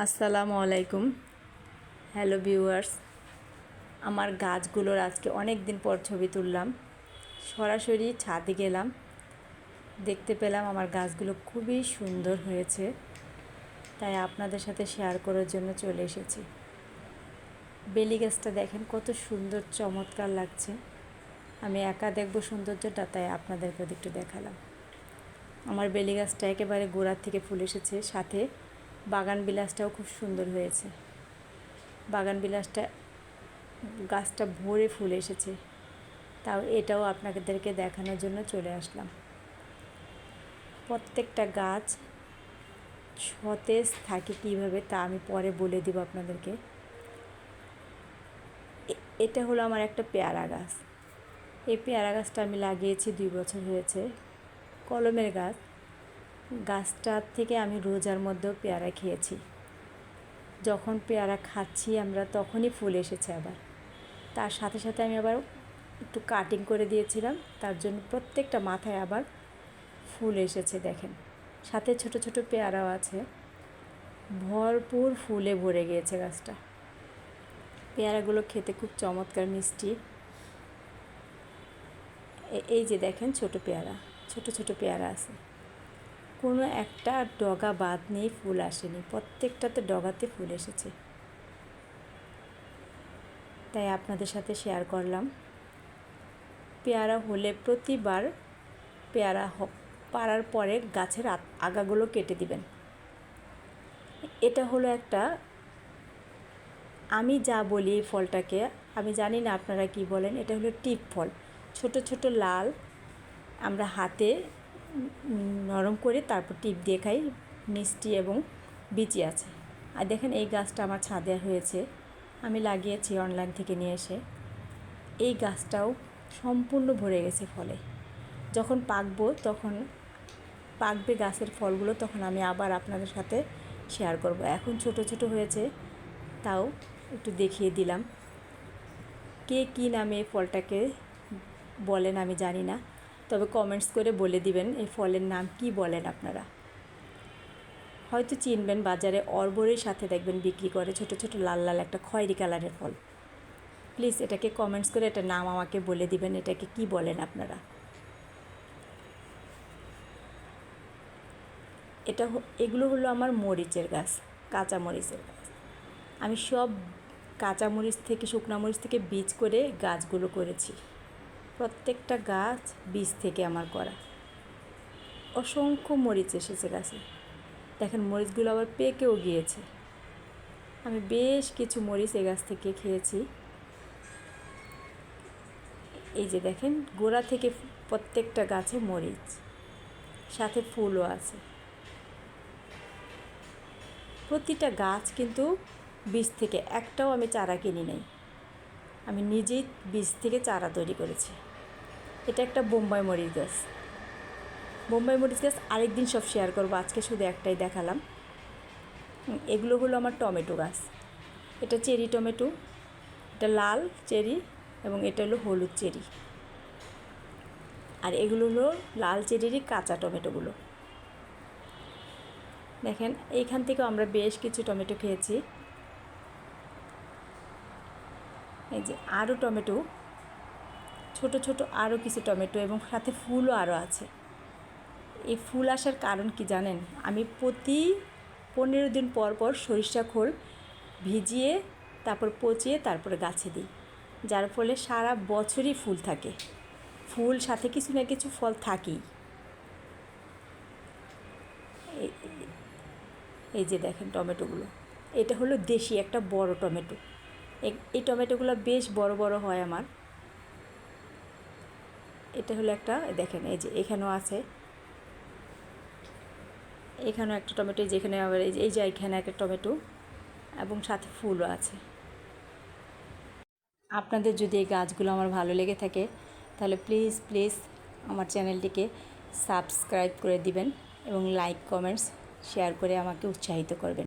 আসসালামু আলাইকুম। Hello viewers আমার গাছগুলোর আজকে অনেক দিন পর ছবি তুললাম। সরাসরি ছাদে গেলাম। দেখতে পেলাম আমার গাছগুলো খুবই সুন্দর হয়েছে। তাই আপনাদের সাথে শেয়ার করার জন্য চলে এসেছি। বেলি গাছটা দেখেন কত সুন্দর, চমৎকার লাগছে। আমি একা দেখব সৌন্দর্যটা, তাই আপনাদেরকে একটু দেখালাম। আমার বেলি গাছটা একেবারে গোড়ার থেকে ফুল এসেছে। সাথে বাগান বিলাসটাও খুব সুন্দর হয়েছে। বাগান বিলাসটা, গাছটা ভরে ফুল এসেছে। তাও এটাও আপনাদেরকে দেখানোর জন্য চলে আসলাম। প্রত্যেকটা গাছ সতেজ থাকে কীভাবে তা আমি পরে বলে দিব আপনাদেরকে। এটা হলো আমার একটা পেয়ারা গাছ। এই পেয়ারা গাছটা আমি লাগিয়েছি দুই বছর হয়েছে। কলমের গাছ। গাছটার থেকে আমি রোজার মধ্যেও পেয়ারা খেয়েছি। যখন পেয়ারা খাচ্ছি আমরা তখনই ফুল এসেছে আবার। তার সাথে সাথে আমি আবার একটু কাটিং করে দিয়েছিলাম, তার জন্য প্রত্যেকটা মাথায় আবার ফুল এসেছে দেখেন। সাথে ছোট ছোট পেয়ারাও আছে। ভরপুর ফুলে ভরে গিয়েছে গাছটা। পেয়ারাগুলো খেতে খুব চমৎকার মিষ্টি। এই যে দেখেন ছোট পেয়ারা, ছোট ছোট পেয়ারা আছে। কোনো একটা ডগা বাদ নেই ফুল আসেনি। প্রত্যেকটাতে ডগাতে ফুল এসেছে। তাই আপনাদের সাথে শেয়ার করলাম। পেয়ারা হলে প্রতিবার পেয়ারা পাড়ার পরে গাছের আগাগুলো কেটে দিবেন। এটা হলো একটা আমি যা বলি ফলটাকে, আমি জানি না আপনারা কি বলেন, এটা হলো টিপ ফল। ছোট ছোট লাল আমরা হাতে নরম করে তারপর টিপ দিয়ে খাই। মিষ্টি এবং বিচি আছে। আর দেখেন এই গাছটা আমার ছাদে হয়েছে। আমি লাগিয়েছি অনলাইন থেকে নিয়ে এসে। এই গাছটাও সম্পূর্ণ ভরে গেছে ফলে। যখন পাকবো তখন পাকবে গাছের ফলগুলো তখন আমি আবার আপনাদের সাথে শেয়ার করব। এখন ছোট ছোট হয়েছে, তাও একটু দেখিয়ে দিলাম। কে কী নামে ফলটাকে বলেন আমি জানি না। তবে কমেন্টস করে বলে দিবেন এই ফলের নাম কি বলেন আপনারা। হয়তো চিনবেন বাজারে অর্বরের সাথে দেখবেন বিক্রি করে ছোট ছোট লাল লাল একটা খয়েরি কালারের ফল। প্লিজ এটাকে কমেন্টস করে এটা নাম আমাকে বলে দিবেন, এটাকে কি বলেন আপনারা। এটা এগুলো হলো আমার মরিচের গাছ কাঁচা মরিচের গাছ। আমি সব কাঁচা মরিচ থেকে শুকনা মরিচ থেকে বীজ করে গাছগুলো করেছি। প্রত্যেকটা গাছ বীজ থেকে আমার করা। অসংখ্য মরিচ এসেছে গাছে। দেখেন, মরিচগুলো আবার পেকেও গিয়েছে। আমি বেশ কিছু মরিচ এ গাছ থেকে খেয়েছি। এই যে দেখেন, গোড়া থেকে প্রত্যেকটা গাছে মরিচ, সাথে ফুলও আছে। প্রতিটা গাছ কিন্তু বীজ থেকে, একটাও আমি চারা কিনি নাই। আমি নিজেই বীজ থেকে চারা তৈরি করেছি। এটা একটা বোম্বাই মরিচ গাছ। বোম্বাই মরিচ গাছ আরেকদিন সব শেয়ার করব, আজকে শুধু একটাই দেখালাম। এগুলো হলো আমার টমেটো গাছ। এটা চেরি টমেটো, এটা লাল চেরি এবং এটা হলো হলুদ চেরি। আর এগুলো হলো লাল চেরিরই কাঁচা টমেটোগুলো। দেখেন, এইখান থেকেও আমরা বেশ কিছু টমেটো খেয়েছি। এই যে আরও টমেটো। ছোট ছোট আরও কিছু টমেটো এবং সাথে ফুলও আরও আছে। এই ফুল আসার কারণ কি জানেন? আমি প্রতি পনেরো দিন পর পর সরিষা খোল ভিজিয়ে, তারপর পচিয়ে, তারপরে গাছে দিই। যার ফলে সারা বছরই ফুল থাকে। ফুল সাথে কিছু না কিছু ফল থাকেই। এই- যে দেখেন টমেটোগুলো। এটা হলো দেশি, একটা বড় টমেটো। এই টমেটোগুলো বেশ বড় বড় হয় আমার। এটা হলো একটা দেখেন, এই যে এখানেও আছে। এখানেও একটা টমেটো যেখানে আবার, এই যে এই যে এখানে একটা টমেটো এবং সাথে ফুলও আছে। আপনাদের যদি এই গাছগুলো আমার ভালো লেগে থাকে, তাহলে প্লিজ প্লিজ আমার চ্যানেলটিকে সাবস্ক্রাইব করে দিবেন এবং লাইক, কমেন্টস, শেয়ার করে আমাকে উৎসাহিত করবেন।